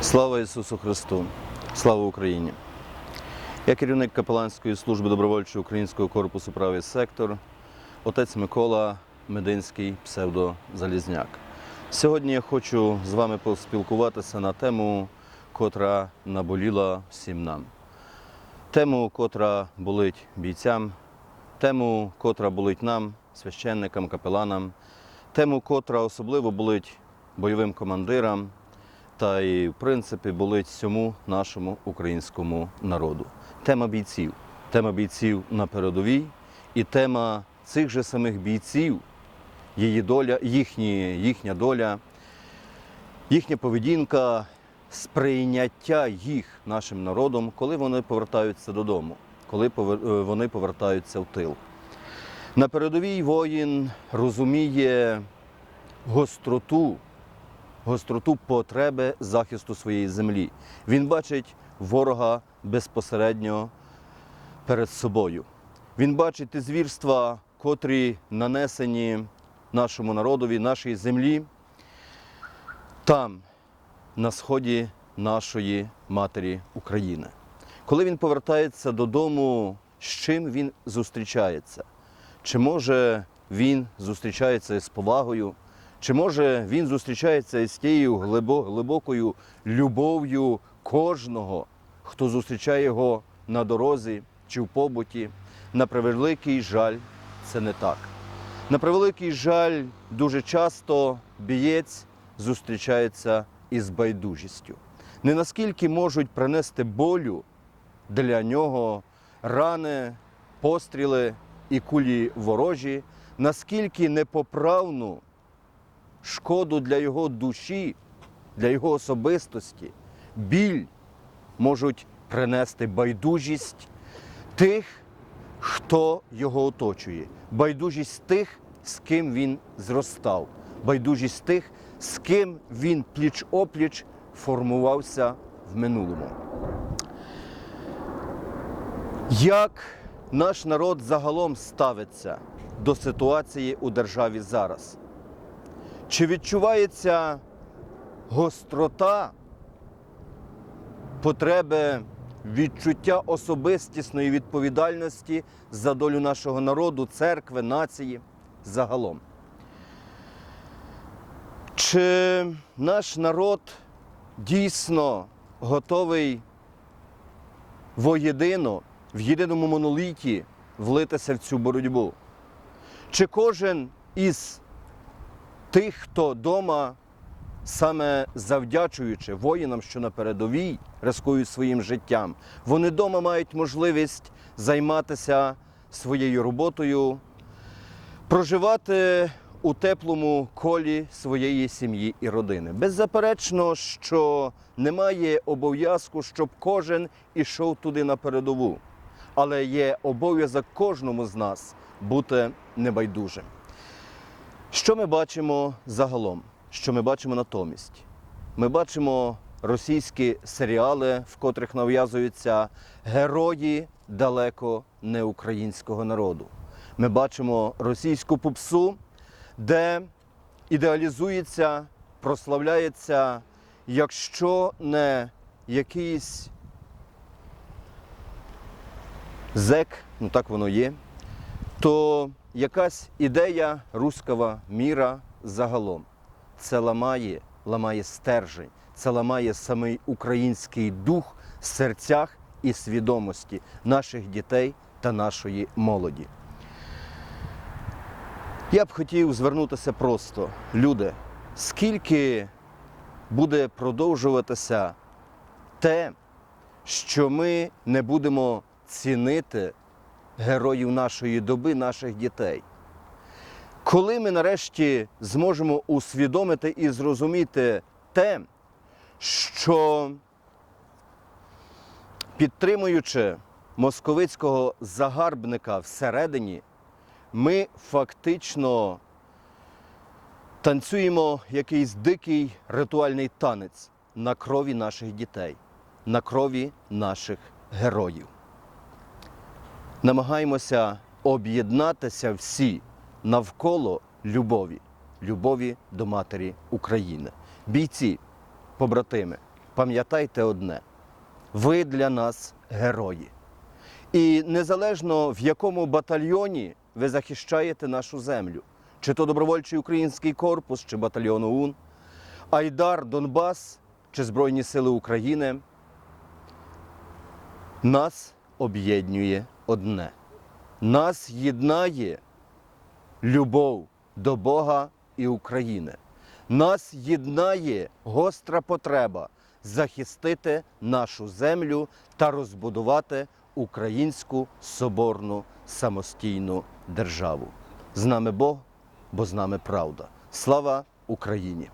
Слава Ісусу Христу! Слава Україні! Я керівник капеланської служби добровольчого українського корпусу правий сектор, отець Микола Мединський, псевдо Залізняк. Сьогодні я хочу з вами поспілкуватися на тему, котра наболіла всім нам. Тему, котра болить бійцям, тему, котра болить нам, священникам, капеланам, тему, котра особливо болить бойовим командирам, та й, в принципі, болить всьому нашому українському народу. Тема бійців, тема бійців на передовій і тема цих же самих бійців, її доля, їхні, їхня доля, їхня поведінка, сприйняття їх нашим народом, коли вони повертаються додому, коли е, вони повертаються в тил. На передовій воїн розуміє гостроту гостроту потреби захисту своєї землі. Він бачить ворога безпосередньо перед собою. Він бачить ті звірства, котрі нанесені нашому народові, нашій землі, там, на сході нашої матері України. Коли він повертається додому, з чим він зустрічається? Чи може він зустрічається з повагою? Чи може він зустрічається із тією глибокою любов'ю кожного, хто зустрічає його на дорозі чи в побуті? На превеликий жаль, це не так. На превеликий жаль, дуже часто бієць зустрічається із байдужістю. Не наскільки можуть принести болю для нього рани, постріли і кулі ворожі, наскільки непоправну шкоду для його душі, для його особистості, біль можуть принести байдужість тих, хто його оточує, байдужість тих, з ким він зростав, байдужість тих, з ким він пліч-опліч формувався в минулому. Як наш народ загалом ставиться до ситуації у державі зараз? Чи відчувається гострота потреби відчуття особистісної відповідальності за долю нашого народу, церкви, нації загалом? Чи наш народ дійсно готовий воєдино, в єдиному моноліті влитися в цю боротьбу? Чи кожен із тих, хто вдома, саме завдячуючи воїнам, що на передовій рискують своїм життям, вони вдома мають можливість займатися своєю роботою, проживати у теплому колі своєї сім'ї і родини. Беззаперечно, що немає обов'язку, щоб кожен ішов туди на передову, але є обов'язок кожному з нас бути небайдужим. Що ми бачимо загалом? Що ми бачимо натомість? Ми бачимо російські серіали, в котрих нав'язуються герої далеко не українського народу. Ми бачимо російську попсу, де ідеалізується, прославляється, якщо не якийсь зек, ну так воно є, то якась ідея руского міра загалом. Це ламає, ламає стержень, це ламає самий український дух в серцях і свідомості наших дітей та нашої молоді. Я б хотів звернутися просто, люди, скільки буде продовжуватися те, що ми не будемо цінити героїв нашої доби, наших дітей. Коли ми нарешті зможемо усвідомити і зрозуміти те, що підтримуючи московицького загарбника всередині, ми фактично танцюємо якийсь дикий ритуальний танець на крові наших дітей, на крові наших героїв намагаємося об'єднатися всі навколо любові, любові до матері України. Бійці, побратими, пам'ятайте одне: ви для нас герої. І незалежно в якому батальйоні ви захищаєте нашу землю, чи то добровольчий український корпус, чи батальйон ОУН, Айдар, Донбас чи Збройні Сили України, нас об'єднує одне. Нас єднає любов до Бога і України. Нас єднає гостра потреба захистити нашу землю та розбудувати українську соборну самостійну державу. З нами Бог, бо з нами правда. Слава Україні!